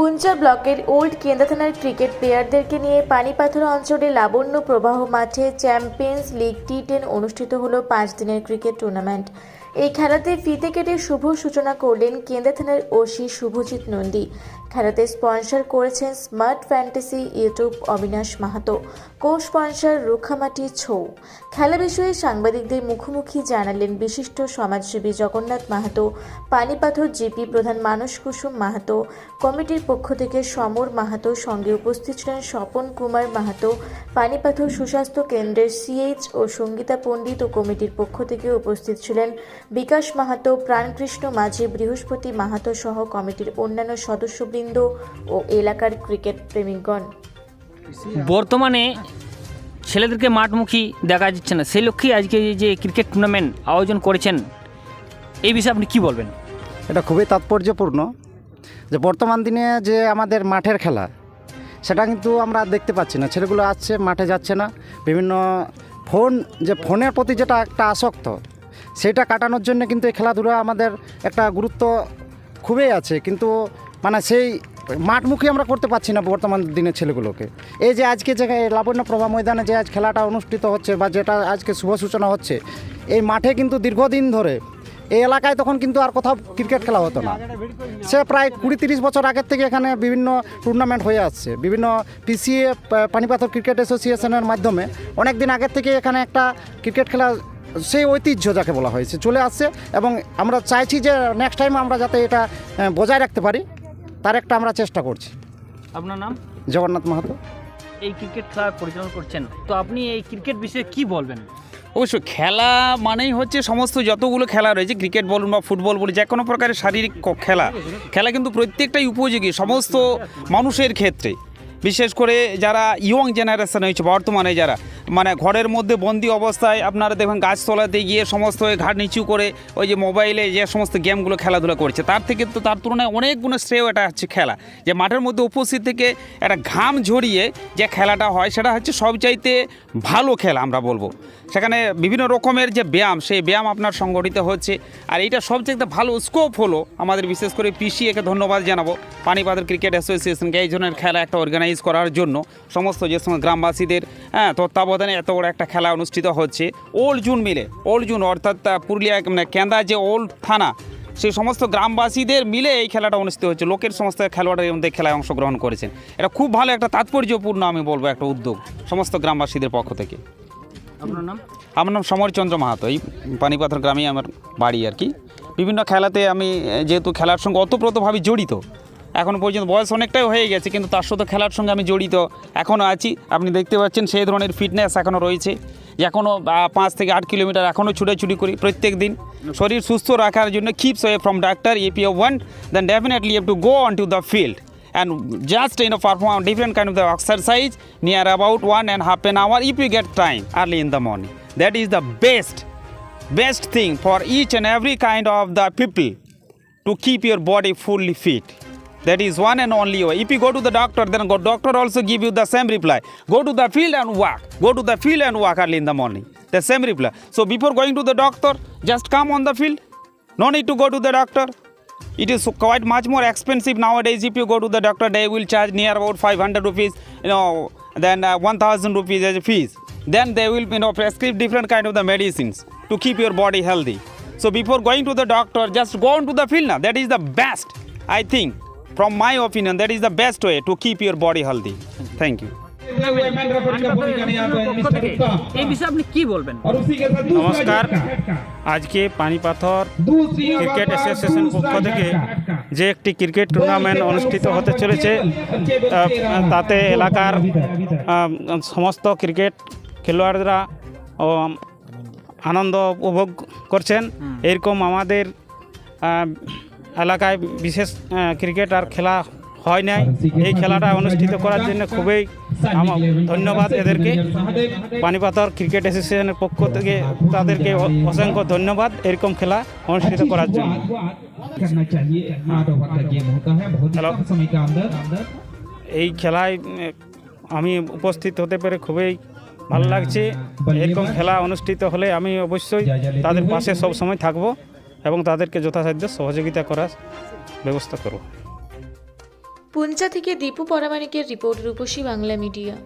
পুঞ্চা ব্লকের ওল্ড কেন্দ্রা থানার ক্রিকেট প্লেয়ারদেরকে নিয়ে পানিপাথর অঞ্চলে লাবণ্য প্রবাহ মাঠে চ্যাম্পিয়ন্স লিগ টি টেন অনুষ্ঠিত হল পাঁচ দিনের ক্রিকেট টুর্নামেন্ট। এই খেলাতে ফিতে কেটে শুভ সূচনা করলেন কেন্দ্রা থানার ওসি শুভজিৎ নন্দী। খেলাতে স্পন্সর করেছেন smart fantasy YouTube Abinash Mahato co sponsor Rukhamati Chhau. খেলা বিষয়ে সাংবাদিকদের মুখোমুখি জানালেন বিশিষ্ট সমাজসেবী জগন্নাথ মাহাতো পানিপাথর জিপি প্রধান মানস কুসুম মাহাতো, কমিটির পক্ষ থেকে সমর মাহাতো সঙ্গে উপস্থিত ছিলেন স্বপন কুমার মাহাতো পানিপাথর সুস্বাস্থ্য কেন্দ্রের সিএইচ ও সঙ্গীতা পণ্ডিত ও কমিটির পক্ষ থেকে উপস্থিত ছিলেন বিকাশ মাহাতো, প্রাণকৃষ্ণ মাঝি, বৃহস্পতি মাহাতো সহ কমিটির অন্যান্য সদস্যবৃন্দ। ও এলাকার ক্রিকেট প্রেমিকগণ বর্তমানে ছেলেদেরকে মাঠমুখী দেখা যাচ্ছে না। সেই লক্ষ্যে আজকে এই যে ক্রিকেট টুর্নামেন্ট আয়োজন করেছেন এই বিষয়ে আপনি কি বলবেন? এটা খুবই তাৎপর্যপূর্ণ যে বর্তমান দিনে যে আমাদের মাঠের খেলা সেটা কিন্তু আমরা দেখতে পাচ্ছি না। ছেলেগুলো আসছে মাঠে যাচ্ছে না। বিভিন্ন ফোন যে ফোনের প্রতি যেটা একটা আসক্ত সেটা কাটানোর জন্য কিন্তু এই খেলাধুলা আমাদের একটা গুরুত্ব খুবই আছে। কিন্তু মানে সেই মাঠমুখী আমরা করতে পারছি না বর্তমান দিনের ছেলেগুলোকে। এই যে আজকে যে লাবণ্য প্রভা ময়দানে যে আজ খেলাটা অনুষ্ঠিত হচ্ছে বা যেটা আজকে শুভ সূচনা হচ্ছে, এই মাঠে কিন্তু দীর্ঘদিন ধরে এই এলাকায় তখন কিন্তু আর কোথাও ক্রিকেট খেলা হতো না। সে প্রায় কুড়ি তিরিশ বছর আগের থেকে এখানে বিভিন্ন টুর্নামেন্ট হয়ে আসছে। বিভিন্ন পিসিএ পানিপাথর ক্রিকেট অ্যাসোসিয়েশনের মাধ্যমে অনেক দিন আগের থেকে এখানে একটা ক্রিকেট খেলা সেই ঐতিহ্য যাকে বলা হয়েছে, চলে আসছে এবং আমরা চাইছি যে নেক্সট টাইম আমরা যাতে এটা বজায় রাখতে পারি। তার একটা আমরা চেষ্টা করছি। আপনার নাম? জগন্নাথ মাহাতো। এই ক্রিকেট খেলা পরিচালনা করছেন। তো আপনি এই ক্রিকেট বিষয়ে কি বলবেন? অবশ্য খেলা মানেই হচ্ছে সমস্ত যতগুলো খেলা রয়েছে ক্রিকেট বলুন বা ফুটবল বলুন যে কোনো প্রকারের শারীরিক ক- খেলা। খেলা কিন্তু প্রত্যেকটাই উপযোগী সমস্ত মানুষের ক্ষেত্রে। বিশেষ করে যারা ইয়ং জেনারেশন হয়েছে, বর্তমানে যারা মানে ঘরের মধ্যে বন্দি অবস্থায় আপনারা দেখবেন গাছতলাতে গিয়ে সমস্ত ঘাট নিচু করে ওই যে মোবাইলে যে সমস্ত গেমগুলো খেলাধুলা করছে, তার থেকে তো, তার তুলনায় অনেকগুলো শ্রেয় এটা হচ্ছে খেলা। যে মাঠের মধ্যে উপস্থিত থেকে একটা ঘাম ঝরিয়ে যে খেলাটা হয়, সেটা হচ্ছে সবচাইতে ভালো খেলা আমরা বলব। সেখানে বিভিন্ন রকমের যে ব্যায়াম, সেই ব্যায়াম আপনার সংগঠিত হচ্ছে। আর এইটা সবচেয়ে ভালো স্কোপ হলো আমাদের বিশেষ করে পিসিএকে ধন্যবাদ জানাব। পানিপাতের ক্রিকেট অ্যাসোসিয়েশনকে এই ধরনের খেলা একটা অর্গানাইজ করার জন্য। সমস্ত যে সমস্ত গ্রামবাসীদের হ্যাঁ তত্ত্বাবধানে এত বড় একটা খেলা অনুষ্ঠিত হচ্ছে। ওল্ড জুন মিলে ওল্ড জুন অর্থাৎ পুরুলিয়া মানে কেন্দা যে ওল্ড থানা, সেই সমস্ত গ্রামবাসীদের মিলে এই খেলাটা অনুষ্ঠিত হচ্ছে। লোকের সমস্ত খেলোয়াড়ের মধ্যে খেলায় অংশগ্রহণ করেছেন। এটা খুব ভালো একটা তাৎপর্যপূর্ণ আমি বলব একটা উদ্যোগ সমস্ত গ্রামবাসীদের পক্ষ থেকে। আপনার নাম? আমার নাম সমরচন্দ্র মাহাতো। এই পানিপাথর গ্রামেই আমার বাড়ি আর কি। বিভিন্ন খেলাতে আমি যেহেতু খেলার সঙ্গে অতপ্রতভাবে জড়িত, এখন পর্যন্ত বয়স অনেকটাই হয়ে গেছে, কিন্তু তার সাথে খেলার সঙ্গে আমি জড়িত এখনও আছি। আপনি দেখতে পাচ্ছেন সেই ধরনের ফিটনেস এখনও রয়েছে এখনও পাঁচ থেকে আট কিলোমিটার এখনও ছুটাছুটি করি প্রত্যেক দিন। শরীর সুস্থ রাখার জন্য keeps away from doctor এপিও one then definitely have to go on to the field and just you know perform different kind of the exercise near about one and half an hour if you get time early in the morning. That is the best best thing for each and every kind of the people to keep your body fully fit. That is one and only way. If you go to the doctor then go doctor also give you the same reply. Go to the field and walk. Go to the field and walk early in the morning. The same reply. So before going to the doctor just come on the field. No need to go to the doctor it is quite much more expensive nowadays. If you go to the doctor, they will charge near about 500 rupees, you know, then uh, 1000 rupees as a fees. Then they will, you know, prescribe different kind of the medicines to keep your body healthy. So before going to the doctor, just go on to the field now. That is the best, I think, from my opinion, that is the best way to keep your body healthy. Thank you. এই বিষয়ে আপনি কি বলবেন নমস্কার। আজকে পানিপাথর cricket association পক্ষ থেকে যে একটি ক্রিকেট টুর্নামেন্ট অনুষ্ঠিত হতে চলেছে তাতে এলাকার সমস্ত ক্রিকেট খেলোয়াড়রা আনন্দ উপভোগ করছেন। এরকম আমাদের এলাকায় বিশেষ ক্রিকেট আর খেলা হয় নাই এই খেলাটা অনুষ্ঠিত করার জন্য খুবই আমার ধন্যবাদ এদেরকে। পানিপাতর ক্রিকেট অ্যাসোসিয়েশনের পক্ষ থেকে তাদেরকে অসংখ্য ধন্যবাদ এরকম খেলা অনুষ্ঠিত করার জন্য। এই খেলায় আমি উপস্থিত হতে পেরে খুবই ভালো লাগছে। এরকম খেলা অনুষ্ঠিত হলে আমি অবশ্যই তাদের পাশে সব সময় থাকব এবং তাদেরকে যথাসাধ্য সহযোগিতা করার ব্যবস্থা করব। পুঞ্চা থেকে দীপু পরামানিকের রিপোর্ট রূপসী বাংলা মিডিয়া।